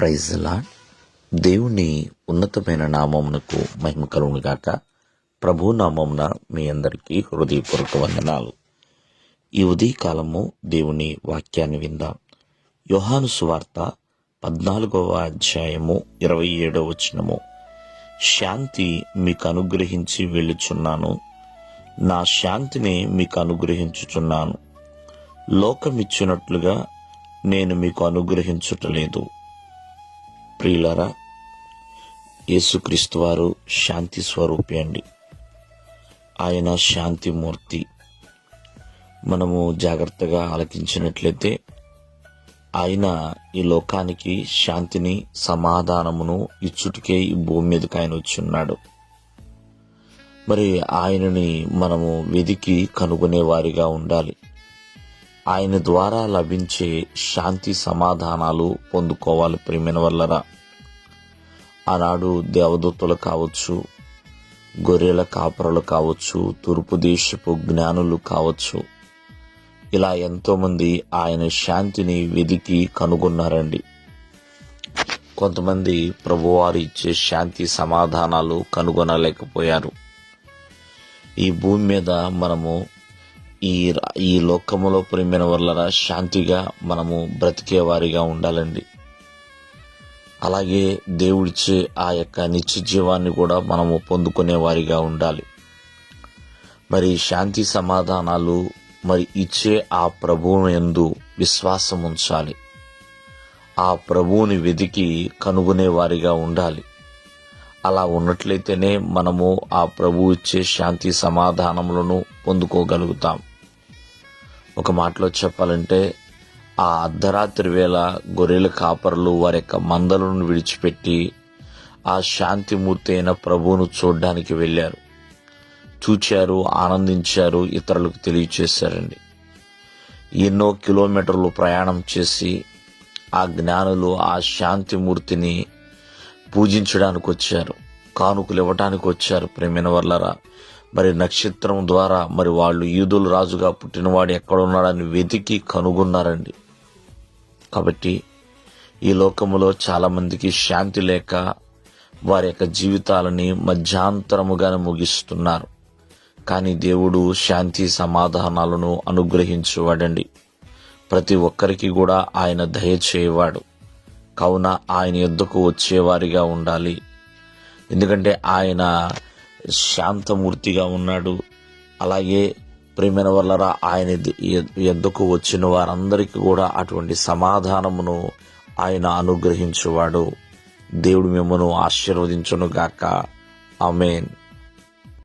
ప్రైజ్లా దేవుని ఉన్నతమైన నామమునకు మహిమ కలుగును గాక. ప్రభు నామమున మీ అందరికీ హృదయపూర్వక వందనాలు. ఈ ఉదయకాలము దేవుని వాక్యాన్ని విందాం. యోహాను సువార్త పద్నాలుగవ అధ్యాయము ఇరవై ఏడవ వచనము. శాంతి మీకు అనుగ్రహించి వెళ్ళుచున్నాను. నా శాంతిని మీకు అనుగ్రహించుచున్నాను. లోకమిచ్చినట్లుగా నేను మీకు అనుగ్రహించుటలేదు. ప్రియులరా యేసుక్రీస్తు వారు శాంతి స్వరూపి అండి. ఆయన శాంతిమూర్తి మనము జాగ్రత్తగా ఆలకించినట్లయితే ఆయన ఈ లోకానికి శాంతిని సమాధానమును ఇచ్చుటికే ఈ భూమి మీదకి ఆయన వచ్చున్నాడు. మరి ఆయనని మనము వెదికి కనుగొనే వారిగా ఉండాలి. ఆయన ద్వారా లభించే శాంతి సమాధానాలు పొందుకోవాలి ప్రేమిన వల్లరా. ఆనాడు దేవదూతలు కావచ్చు గొర్రెల కాపరులు కావచ్చు తూర్పు దేశపు జ్ఞానులు కావచ్చు ఇలా ఎంతోమంది ఆయన శాంతిని వెదికి కనుగొన్నారండి. కొంతమంది ప్రభువారు ఇచ్చే శాంతి సమాధానాలు కనుగొనలేకపోయారు. ఈ భూమి మీద మనము ఈ ఈ లోకములో ప్రేమిన వల్ల శాంతిగా మనము బ్రతికే వారిగా ఉండాలండి. అలాగే దేవుడిచ్చే ఆ యొక్క నిత్య జీవాన్ని కూడా మనము పొందుకునే వారిగా ఉండాలి. మరి శాంతి సమాధానాలు మరి ఇచ్చే ఆ ప్రభువును ఎందు విశ్వాసం ఉంచాలి. ఆ ప్రభువుని వెతికి కనుగొనే వారిగా ఉండాలి. అలా ఉన్నట్లయితేనే మనము ఆ ప్రభు ఇచ్చే శాంతి సమాధానములను పొందుకోగలుగుతాం. ఒక మాటలో చెప్పాలంటే ఆ అర్ధరాత్రి వేళ గొర్రెల కాపర్లు వారి యొక్క మందలను విడిచిపెట్టి ఆ శాంతిమూర్తి అయిన ప్రభువును చూడ్డానికి వెళ్ళారు. చూచారు ఆనందించారు ఇతరులకు తెలియచేశారండి. ఎన్నో కిలోమీటర్లు ప్రయాణం చేసి ఆ జ్ఞానులు ఆ శాంతిమూర్తిని పూజించడానికి వచ్చారు కానుకలు ఇవ్వటానికి వచ్చారు ప్రేమిన వల్లరా మరి నక్షత్రం ద్వారా మరి వాళ్ళు ఈదులు రాజుగా పుట్టినవాడు ఎక్కడున్నాడని వెతికి కనుగొన్నారండి. కాబట్టి ఈ లోకములో చాలామందికి శాంతి లేక వారి యొక్క జీవితాలని మధ్యాంతరముగానే ముగిస్తున్నారు. కానీ దేవుడు శాంతి సమాధానాలను అనుగ్రహించువాడండి. ప్రతి ఒక్కరికి కూడా ఆయన దయచేయవాడు కావున ఆయన ఎద్దుకు వచ్చేవారిగా ఉండాలి. ఎందుకంటే ఆయన శాంతమూర్తిగా ఉన్నాడు. అలాగే ప్రేమైన వల్లరా ఆయన ఎద్దుకు వచ్చిన వారందరికీ కూడా అటువంటి సమాధానమును ఆయన అనుగ్రహించువాడు. దేవుడు మిమ్మను ఆశీర్వదించును గాక ఆమెన్.